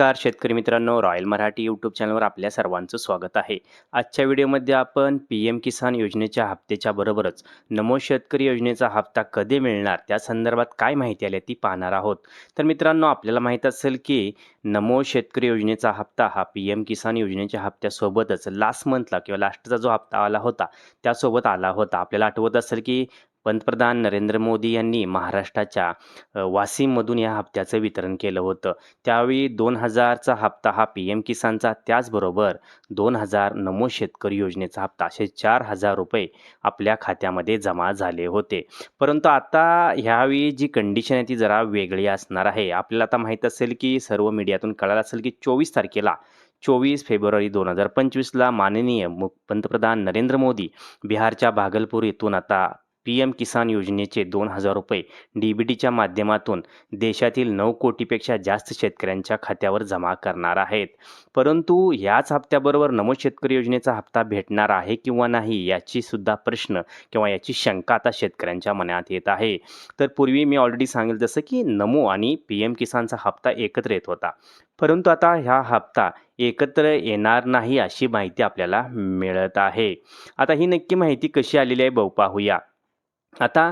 नमस्कार शेतकरी मित्रांनो. रॉयल मराठी यूट्यूब चॅनलवर आपल्या सर्वांचं स्वागत आहे. आजच्या व्हिडिओमध्ये आपण पी एम किसान योजनेच्या हप्त्याच्या बरोबरच नमो शेतकरी योजनेचा हप्ता कधी मिळणार त्या संदर्भात काय माहिती आली ती पाहणार आहोत. तर मित्रांनो आपल्याला माहीत असेल की नमो शेतकरी योजनेचा हप्ता हा पी एम किसान योजनेच्या हप्त्यासोबतच लास्ट मंथला किंवा लास्टचा जो हप्ता आला होता त्यासोबत आला होता. आपल्याला आठवत असेल की पंतप्रधान नरेंद्र मोदी यांनी महाराष्ट्राच्या वाशिममधून या हप्त्याचं वितरण केलं होतं. त्यावेळी दोन हजारचा हप्ता हा पी एम किसानचा त्याचबरोबर दोन हजार नमो शेतकरी योजनेचा हप्ता असे चार हजार रुपये आपल्या खात्यामध्ये जमा झाले होते. परंतु आता ह्यावेळी जी कंडिशन आहे ती जरा वेगळी असणार आहे. आपल्याला आता माहीत असेल की सर्व मीडियातून कळालं असेल की चोवीस तारखेला चोवीस फेब्रुवारी दोन हजार पंचवीसला माननीय मु पंतप्रधान नरेंद्र मोदी बिहारच्या भागलपूर येथून आता पी एम किसान योजनेचे दोन हजार रुपये डी बी टीच्या माध्यमातून देशातील नऊ कोटीपेक्षा जास्त शेतकऱ्यांच्या खात्यावर जमा करणार आहेत. परंतु याच हप्त्याबरोबर नमो शेतकरी योजनेचा हप्ता भेटणार आहे किंवा नाही याची सुद्धा प्रश्न किंवा याची शंका आता शेतकऱ्यांच्या मनात येत आहे. तर पूर्वी मी ऑलरेडी सांगितलं जसं की नमो आणि पी एम किसानचा हप्ता एकत्र येत होता. परंतु आता ह्या हप्ता एकत्र येणार नाही अशी माहिती आपल्याला मिळत आहे. आता ही नक्की माहिती कशी आलेली आहे बहु पाहूया. आता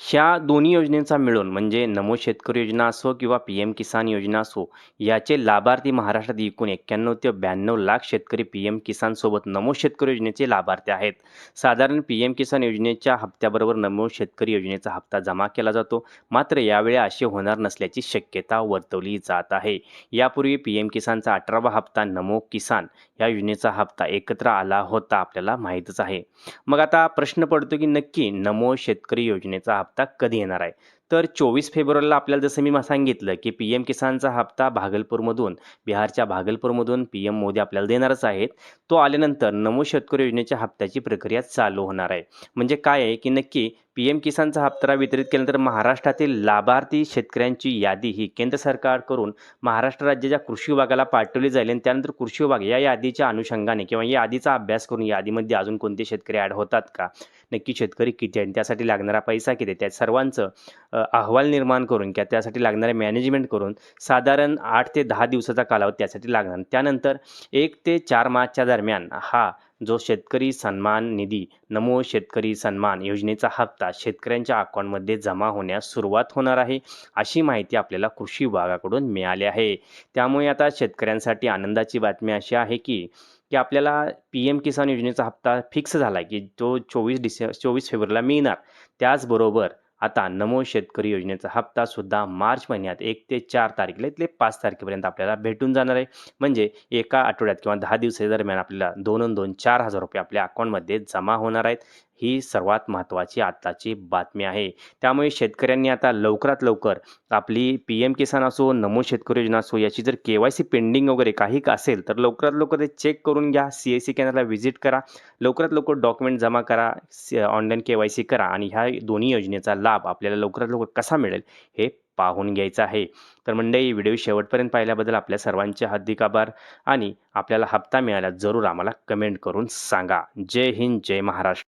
ह्या दोन्ही योजनेचा मिळून म्हणजे नमो शेतकरी योजना असो किंवा पी एम किसान योजना असो याचे लाभार्थी महाराष्ट्रात एकूण एक्क्याण्णव ते ब्याण्णव लाख शेतकरी पी एम किसानसोबत नमो शेतकरी योजनेचे लाभार्थी आहेत. साधारण पी एम किसान योजनेच्या हप्त्याबरोबर नमो शेतकरी योजनेचा हप्ता जमा केला जातो. मात्र यावेळी असे होणार नसल्याची शक्यता वर्तवली जात आहे. यापूर्वी पी एम किसानचा अठरावा हप्ता नमो किसान या योजनेचा हप्ता एकत्र आला होता आपल्याला माहीतच आहे. मग आता प्रश्न पडतो की नक्की नमो शेतकरी योजनेचा हप्ता कधी येणार आहे? तर चोवीस फेब्रुवारीला आपल्याला जसं मी सांगितलं की पी एम किसानचा हप्ता भागलपूरमधून बिहारच्या भागलपूरमधून पी एम मोदी आपल्याला देणारच आहेत. तो आल्यानंतर नमो शेतकरी योजनेच्या हप्त्याची प्रक्रिया चालू होणार आहे. म्हणजे काय आहे की नक्की पी एम किसानचा हप्ता वितरित केल्यानंतर महाराष्ट्रातील लाभार्थी शेतकऱ्यांची यादी ही केंद्र सरकारकडून महाराष्ट्र राज्याच्या कृषी विभागाला पाठवली जाईल. आणि त्यानंतर कृषी विभाग या यादीच्या अनुषंगाने किंवा या यादीचा अभ्यास करून यादीमध्ये अजून कोणते शेतकरी ॲड होतात का? नक्की शेतकरी किती आणि त्यासाठी लागणारा पैसा किती त्या सर्वांचं अहवाल निर्माण करून किंवा त्यासाठी लागणारे मॅनेजमेंट करून साधारण आठ ते दहा दिवसाचा कालावधी त्यासाठी लागणार. त्यानंतर एक ते चार मार्चच्या दरम्यान हा जो शेतकरी सन्मान निधी नमो शेतकरी सन्मान योजनेचा हप्ता शेतकऱ्यांच्या अकाउंटमध्ये जमा होण्यास सुरुवात होणार आहे अशी माहिती आपल्याला कृषी विभागाकडून मिळाली आहे. त्यामुळे आता शेतकऱ्यांसाठी आनंदाची बातमी अशी आहे की की आपल्याला पी एम किसान योजनेचा हप्ता फिक्स झाला की तो चोवीस डिसे चोवीस फेब्रुवारीला मिळणार. त्याचबरोबर आता नमो शेतकरी योजनेचा हप्ता सुद्धा मार्च महिन्यात एक ते चार तारखेला इथले पाच तारखेपर्यंत आपल्याला भेटून जाणार आहे. म्हणजे एका आठवड्यात किंवा दहा दिवसादरम्यान दरम्यान आपल्याला दोन दोन चार हजार रुपये आपल्या अकाउंटमध्ये जमा होणार आहेत. ही सर्वात महत्त्वाची आत्ताची बातमी आहे. त्यामुळे शेतकऱ्यांनी आता लवकरात लवकर आपली पी एम किसान असो नमो शेतकरी योजना असो याची जर के वाय सी पेंडिंग वगैरे काही का असेल तर लवकरात लवकर ते चेक करून घ्या. सी एस सी केंद्राला व्हिजिट करा. लवकरात लवकर डॉक्युमेंट जमा करा. ऑनलाईन के वाय सी करा आणि ह्या दोन्ही योजनेचा लाभ आपल्याला लवकरात लवकर कसा मिळेल हे पाहून घ्यायचं आहे. तर मंडळी व्हिडिओ शेवटपर्यंत पाहिल्याबद्दल आपल्या सर्वांचे हार्दिक आभार आणि आपल्याला हप्ता मिळाला जरूर आम्हाला कमेंट करून सांगा. जय हिंद जय महाराष्ट्र.